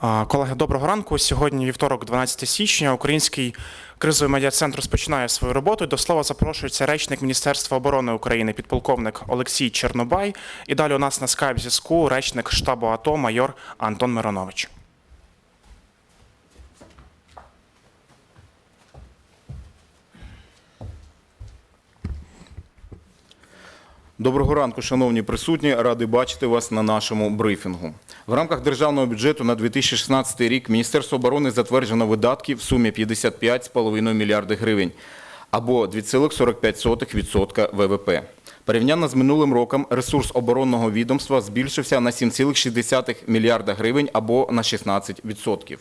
Колеги, доброго ранку. Сьогодні вівторок, 12 січня. Український кризовий медіа-центр розпочинає свою роботу. До слова запрошується речник Міністерства оборони України, підполковник Олексій Чернобай. І далі у нас на скайп зв'язку речник штабу АТО майор Антон Миронович. Доброго ранку, шановні присутні. Радий бачити вас на нашому брифінгу. В рамках державного бюджету на 2016 рік Міністерство оборони затверджено видатки в сумі 55,5 мільярди гривень або 2,45% ВВП. Порівняно з минулим роком ресурс оборонного відомства збільшився на 7,6 мільярда гривень або на 16%.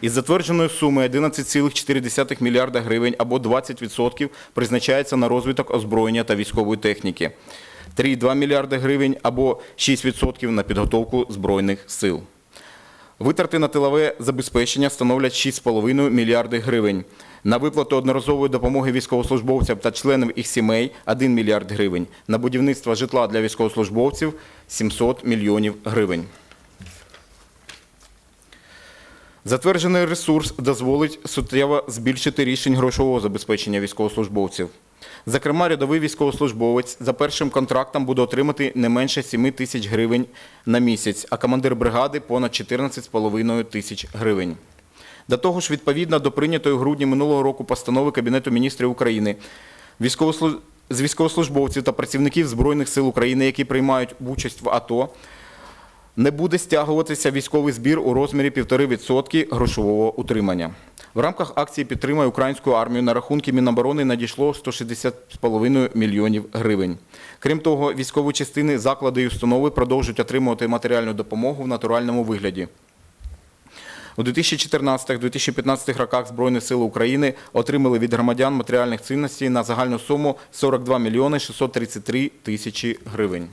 Із затвердженої суми 11,4 мільярда гривень або 20% призначається на розвиток озброєння та військової техніки. 3,2 мільярда гривень або 6% на підготовку Збройних сил. Витрати на тилове забезпечення становлять 6,5 мільярди гривень. На виплату одноразової допомоги військовослужбовцям та членам їх сімей – 1 мільярд гривень. На будівництво житла для військовослужбовців – 700 мільйонів гривень. Затверджений ресурс дозволить суттєво збільшити рішень грошового забезпечення військовослужбовців. Зокрема, рядовий військовослужбовець за першим контрактом буде отримати не менше 7 тисяч гривень на місяць, а командир бригади – понад 14,5 тисяч гривень. До того ж, відповідно до прийнятої в грудні минулого року постанови Кабінету міністрів України, з військовослужбовців та працівників Збройних сил України, які приймають участь в АТО, не буде стягуватися військовий збір у розмірі 1,5% грошового утримання. В рамках акції «Підтримай українську армію» на рахунки Міноборони надійшло 160,5 мільйонів гривень. Крім того, військові частини, заклади і установи продовжують отримувати матеріальну допомогу в натуральному вигляді. У 2014-2015 роках Збройні сили України отримали від громадян матеріальних цінностей на загальну суму 42 мільйони 633 тисячі гривень.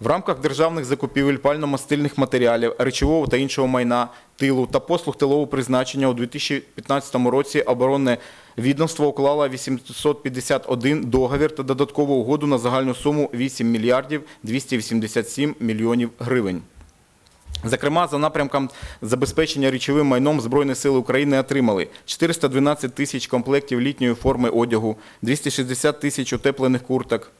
В рамках державних закупівель пально-мастильних матеріалів, речового та іншого майна, тилу та послуг тилового призначення у 2015 році оборонне відомство уклало 851 договір та додаткову угоду на загальну суму 8 мільярдів 287 мільйонів гривень. Зокрема, за напрямком забезпечення речовим майном Збройні сили України отримали 412 тисяч комплектів літньої форми одягу, 260 тисяч утеплених курток,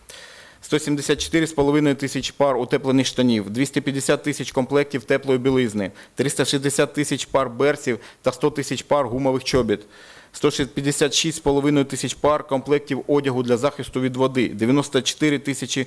174,5 тисяч пар утеплених штанів, 250 тисяч комплектів теплої білизни, 360 тисяч пар берців та 100 тисяч пар гумових чобіт, 156,5 тисяч пар комплектів одягу для захисту від води, 94 тисячі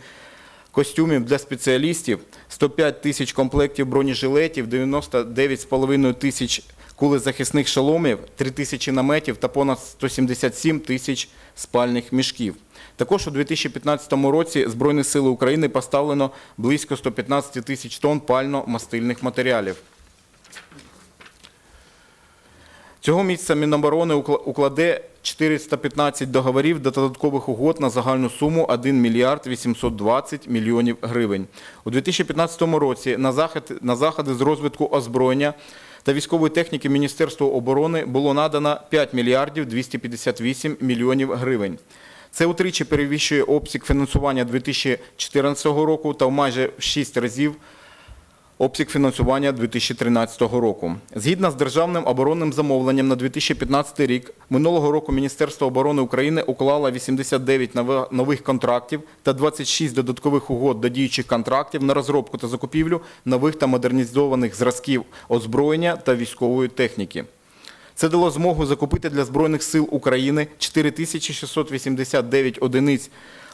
костюмів для спеціалістів, 105 тисяч комплектів бронежилетів, 99,5 тисяч кулезахисних шоломів, 3 тисячі наметів та понад 177 тисяч спальних мішків. Також у 2015 році Збройні сили України поставлено близько 115 тисяч тонн пально-мастильних матеріалів. Цього місяця Міноборони укла- укладе 415 договорів до додаткових угод на загальну суму 1 мільярд 820 мільйонів гривень. У 2015 році на заходи з розвитку озброєння та військової техніки Міністерству оборони було надано 5 мільярдів 258 мільйонів гривень. Це утричі перевищує обсяг фінансування 2014 року та в майже в 6 разів обсяг фінансування 2013 року. Згідно з державним оборонним замовленням на 2015 рік, минулого року Міністерство оборони України уклало 89 нове- нових контрактів та 26 додаткових угод до діючих контрактів на розробку та закупівлю нових та модернізованих зразків озброєння та військової техніки. Це дало змогу закупити для Збройних сил України 4689 одиниць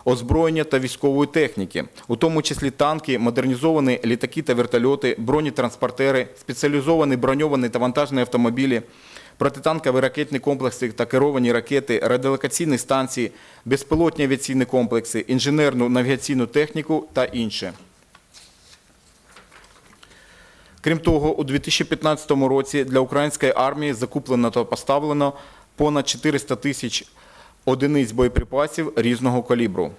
озброєння та військової техніки, у тому числі танки, модернізовані літаки та вертольоти, бронетранспортери, спеціалізовані броньовані та вантажні автомобілі, протитанкові ракетні комплекси та керовані ракети, радіолокаційні станції, безпілотні авіаційні комплекси, інженерну навігаційну техніку та інше. Крім того, у 2015 році для української армії закуплено та поставлено понад 400 тисяч одиниць боєприпасів різного калібру.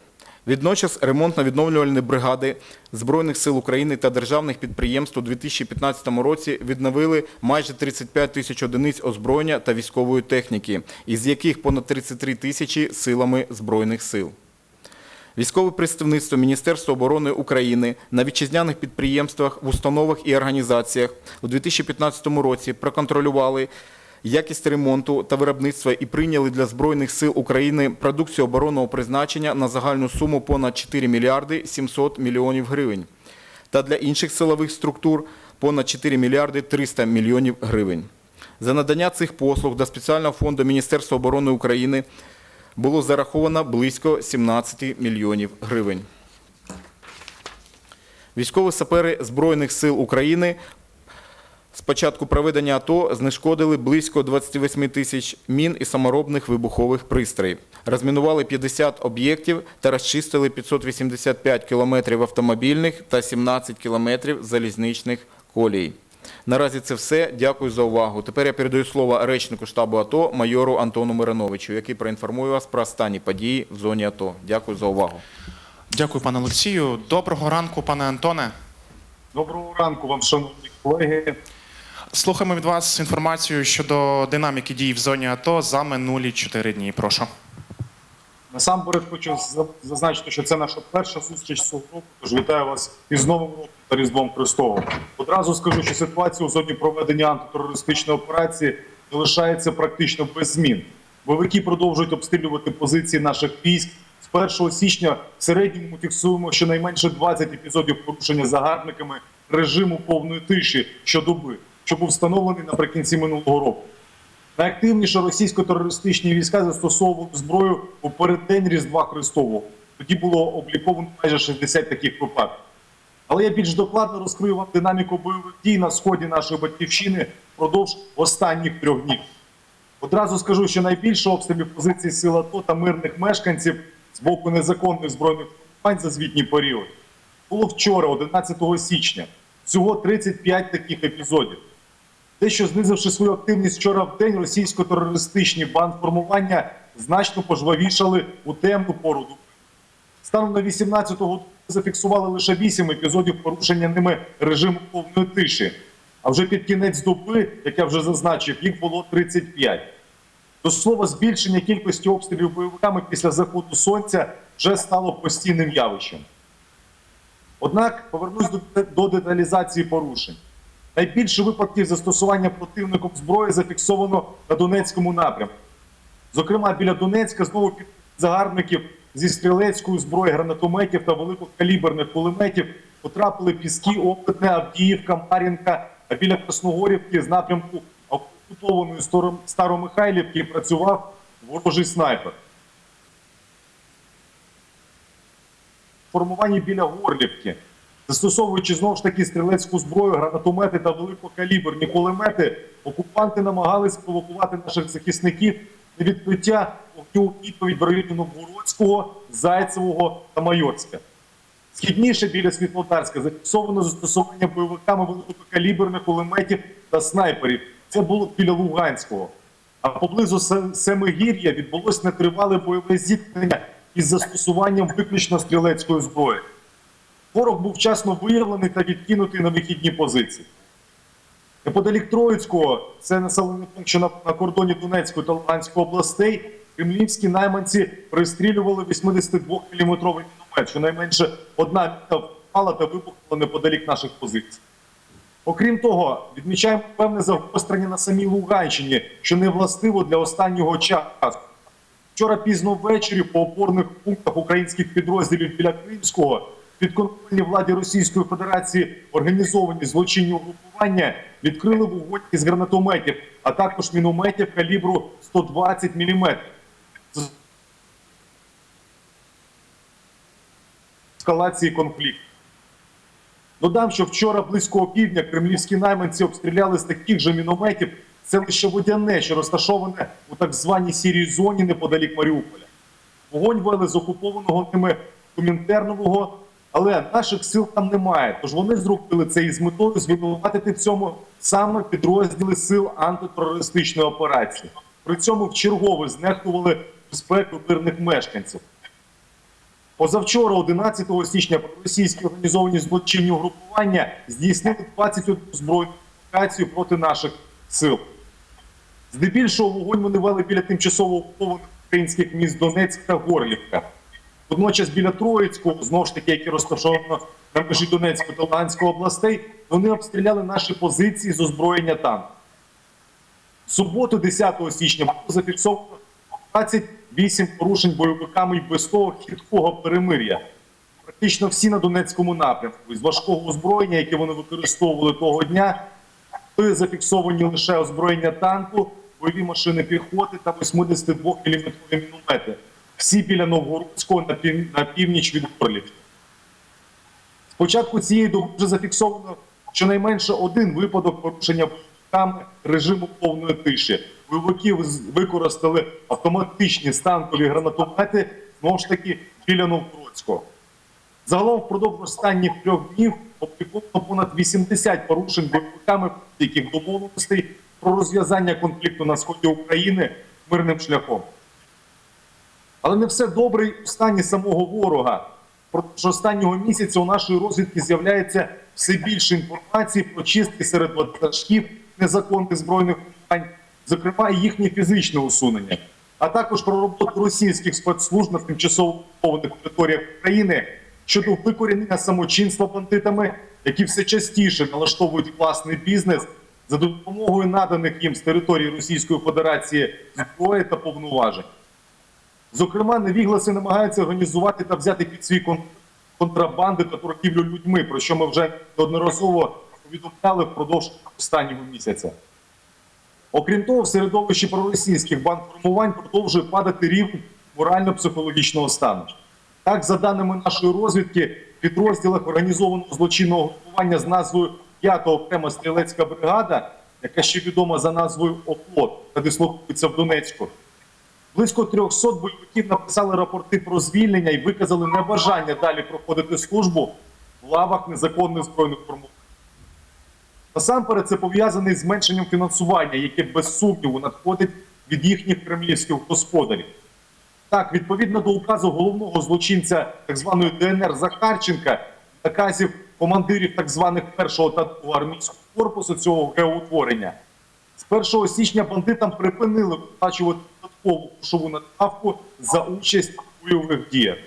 Водночас ремонтно-відновлювальні бригади Збройних сил України та державних підприємств у 2015 році відновили майже 35 тисяч одиниць озброєння та військової техніки, із яких понад 33 тисячі силами Збройних сил. Військове представництво Міністерства оборони України на вітчизняних підприємствах, в установах і організаціях у 2015 році проконтролювали якість ремонту та виробництва і прийняли для Збройних сил України продукцію оборонного призначення на загальну суму понад 4 мільярди 700 мільйонів гривень та для інших силових структур понад 4 мільярди 300 мільйонів гривень. За надання цих послуг до спеціального фонду Міністерства оборони України було зараховано близько 17 мільйонів гривень. Військові сапери Збройних сил України з початку проведення АТО знешкодили близько 28 тисяч мін і саморобних вибухових пристроїв. Розмінували 50 об'єктів та розчистили 585 кілометрів автомобільних та 17 кілометрів залізничних колій. Наразі це все. Дякую за увагу. Тепер я передаю слово речнику штабу АТО майору Антону Мироновичу, який проінформує вас про останні події в зоні АТО. Дякую за увагу. Дякую, пане Олексію. Доброго ранку, пане Антоне. Доброго ранку вам, шановні колеги. Слухаємо від вас інформацію щодо динаміки дій в зоні АТО за минулі 4 дні. Прошу. Насамперед хочу зазначити, що це наша перша зустріч цього року. Тож вітаю вас із Новим роком та Різдвом Христовим. Одразу скажу, що ситуація у зоні проведення антитерористичної операції залишається практично без змін. Бойовики продовжують обстрілювати позиції наших військ. З 1 січня в середньому фіксуємо щонайменше 20 епізодів порушення загарбниками режиму повної тиші щодоби, що був встановлений наприкінці минулого року. Найактивніше російсько-терористичні війська застосовували зброю у переддень Різдва Христового. Тоді було обліковано майже 60 таких випадків. Але я більш докладно розкрию вам динаміку бойових дій на сході нашої батьківщини впродовж останніх трьох днів. Одразу скажу, що найбільше обстрілів позицій сил АТО та мирних мешканців з боку незаконних збройних формувань за звітній період було вчора, 11 січня. Всього 35 таких епізодів. Те, що знизивши свою активність вчора в день, російсько-терористичні бандформування значно пожвавішали у темну пору. Станом на 18-го зафіксували лише 8 епізодів порушення ними режиму повної тиші. А вже під кінець доби, як я вже зазначив, їх було 35. До слова, збільшення кількості обстрілів бойовиками після заходу сонця вже стало постійним явищем. Однак повернусь до деталізації порушень. Найбільше випадків застосування противником зброї зафіксовано на Донецькому напрямку. Зокрема, біля Донецька знову під загарбників зі стрілецької зброї, гранатометів та великокаліберних кулеметів потрапили Піски, Опитне, Авдіївка, Мар'їнка, а біля Красногорівки з напрямку окупованої Старомихайлівки працював ворожий снайпер. формуванні біля Горлівки, застосовуючи знову ж таки стрілецьку зброю, гранатомети та великокаліберні кулемети, окупанти намагались провокувати наших захисників на відкриття вогню відповідь в районі Новгородського, Зайцевого та Майорська. Східніше біля Світлодарська зафіксовано застосування бойовиками великокаліберних кулеметів та снайперів. Це було біля Луганського. А поблизу Семигір'я відбулось нетривале бойове зіткнення із застосуванням виключно стрілецької зброї. Ворог був вчасно виявлений та відкинутий на вихідні позиції. Неподалік Троїцького, це населений пункт, на, на кордоні Донецької та Луганської областей, кремлівські найманці пристрілювали 82-мм міномет, щонайменше одна міна впала та вибухнула неподалік наших позицій. Окрім того, відмічаємо певне загострення на самій Луганщині, що не властиво для останнього часу. Вчора пізно ввечері по опорних пунктах українських підрозділів біля Кримського підконтрольні владі Російської Федерації організовані злочинні угрупування відкрили вогонь із гранатометів, а також мінометів калібру 120 мм. Ескалації конфлікту. Додам, що вчора близько опівдня кремлівські найманці обстріляли з таких же мінометів селище Водяне, що розташоване у так званій сірій зоні неподалік Маріуполя. Вогонь вели з окупованого ними Комінтернового, але наших сил там немає. Тож вони зробили це із метою звинуватити в цьому саме підрозділи сил антитерористичної операції. При цьому вчергове знехтували безпеку мирних мешканців. Позавчора, 11 січня, російські організовані злочинні угрупування здійснили 21 збройну операцію проти наших сил. Здебільшого вогонь вони вели біля тимчасово окупованих українських міст Донецьк та Горлівка. Водночас біля Троїцького, знову ж таки, яке розташовано на межі Донецької та Луганської областей, вони обстріляли наші позиції з озброєння танку. Суботу, 10 січня, було зафіксовано 28 порушень бойовиками і без того хиткого перемир'я. Практично всі на Донецькому напрямку. Із важкого озброєння, яке вони використовували того дня, були зафіксовані лише озброєння танку, бойові машини піхоти та 82 мм міномети. Всі біля Новгородського на, пів... на північ від Горлівки. З початку цієї доби вже зафіксовано щонайменше один випадок порушення бойовиками режиму повної тиші. Бойовики використали автоматичні станкові гранатомети знову ж таки біля Новгородського. Загалом впродовж останніх трьох днів опубліковано понад 80 порушень бойовиками яких домовленостей про розв'язання конфлікту на сході України мирним шляхом. Але не все добре і у стані самого ворога. Протягом останнього місяця у нашої розвідки з'являється все більше інформації про чистки серед ватажків незаконних збройних формувань, зокрема і їхнє фізичне усунення, а також про роботу російських спецслужб на тимчасово окупованих територіях України щодо викорінення самочинства бандитами, які все частіше налаштовують власний бізнес за допомогою наданих їм з території Російської Федерації зброї та повноважень. Зокрема, невігласи намагаються організувати та взяти під свій контрабанди та торгівлю людьми, про що ми вже неодноразово повідомляли впродовж останнього місяця. Окрім того, в середовищі проросійських бандформувань продовжує падати рівень морально-психологічного стану. Так, за даними нашої розвідки, в підрозділах організованого злочинного групування з назвою 5 окрема стрілецька бригада, яка ще відома за назвою ОПЛОТ та дислокується в Донецьку, Близько 300 бойовиків написали рапорти про звільнення і виказали небажання далі проходити службу в лавах незаконних збройних формувань. Насамперед, це пов'язане з зменшенням фінансування, яке без сумніву надходить від їхніх кремлівських господарів. Так, відповідно до указу головного злочинця так званої ДНР Захарченка, наказів командирів так званих першого та армійського корпусу цього геоутворення, з 1 січня бандитам припинили виплачувати додаткову грошову надбавку за участь у бойових діях.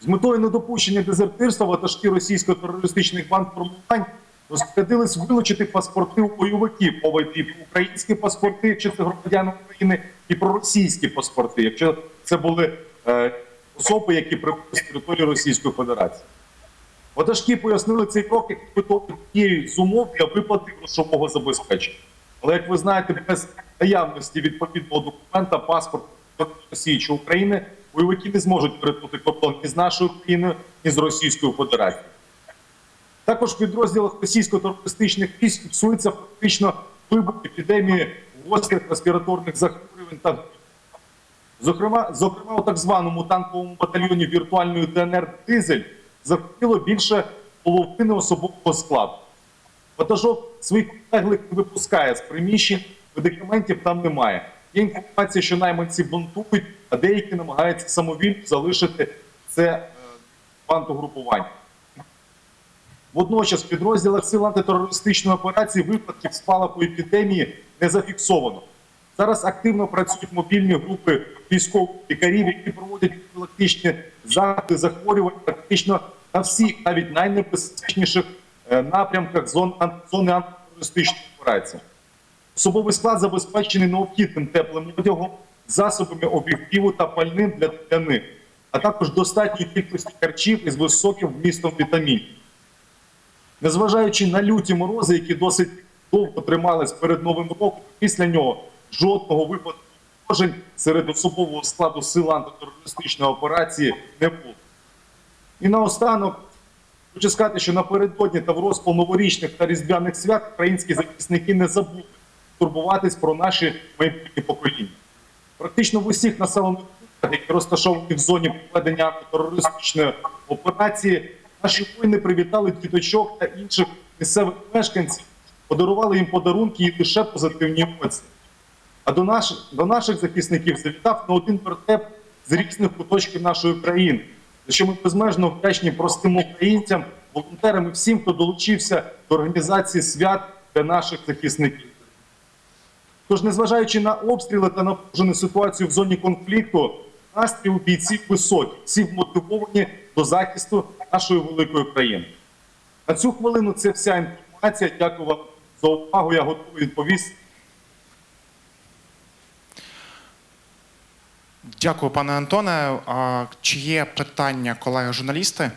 З метою недопущення дезертирства ватажки російсько-терористичних бандформувань розпорядились вилучити паспорти у бойовиків, мова йде про українські паспорти, якщо це громадяни України, і про російські паспорти, якщо це були е, особи, які прибули з території Російської Федерації. Ватажки пояснили цей крок як підготовки дією з умов для виплати грошового забезпечення. Але як ви знаєте, без наявності відповідного документа, паспорт Росії чи України, бойовики не зможуть перетнути кордон ні з нашою країною, ні з Російською Федерацією. Також в підрозділах російсько-терористичних військ фіксується фактично вибух епідемії гострих респіраторних захворювань та Зокрема, зокрема, у так званому танковому батальйоні віртуальної ДНР Дизель захопило більше половини особового складу. Ватажок своїх підлеглих не випускає з приміщень, медикаментів там немає. Є інформація, що найманці бунтують, а деякі намагаються самовільно залишити це е, бандугрупування. Водночас в підрозділах сил антитерористичної операції випадків спалаху епідемії не зафіксовано. Зараз активно працюють мобільні групи військових лікарів, які проводять профілактичні заходи захворювань практично на всіх, навіть найнебезпечніших напрямках зон, зони антитерористичної операції. Особовий склад забезпечений необхідним теплим одягом, засобами обігріву та пальним для, для них, а також достатньою кількістю харчів із високим вмістом вітамінів. Незважаючи на люті морози, які досить довго тримались перед Новим роком, після нього жодного випадку пошкоджень серед особового складу сил антитерористичної операції не було. І наостанок хочу сказати, що напередодні та в розпал новорічних та різдвяних свят українські захисники не забули турбуватись про наші майбутні покоління. Практично в усіх населених пунктах, які розташовані в зоні проведення антитерористичної операції, наші воїни привітали діточок та інших місцевих мешканців, подарували їм подарунки і лише позитивні емоції. А до наших, до наших захисників завітав на один вертеп з різних куточків нашої країни, що ми безмежно вдячні простим українцям, волонтерам і всім, хто долучився до організації свят для наших захисників. Тож, незважаючи на обстріли та напружену ситуацію в зоні конфлікту, настрій у бійців високий, всі вмотивовані до захисту нашої великої країни. На цю хвилину це вся інформація. Дякую вам за увагу. Я готовий відповісти. Дякую, пане Антоне. А Чи є питання, колеги журналісти?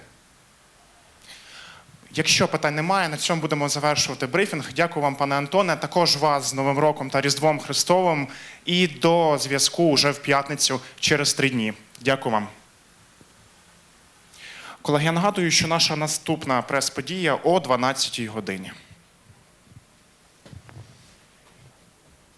Якщо питань немає, на цьому будемо завершувати брифінг. Дякую вам, пане Антоне. Також вас з Новим роком та Різдвом Христовим. І до зв'язку вже в п'ятницю через три дні. Дякую вам. Колеги, я нагадую, що наша наступна прес-подія о 12 годині.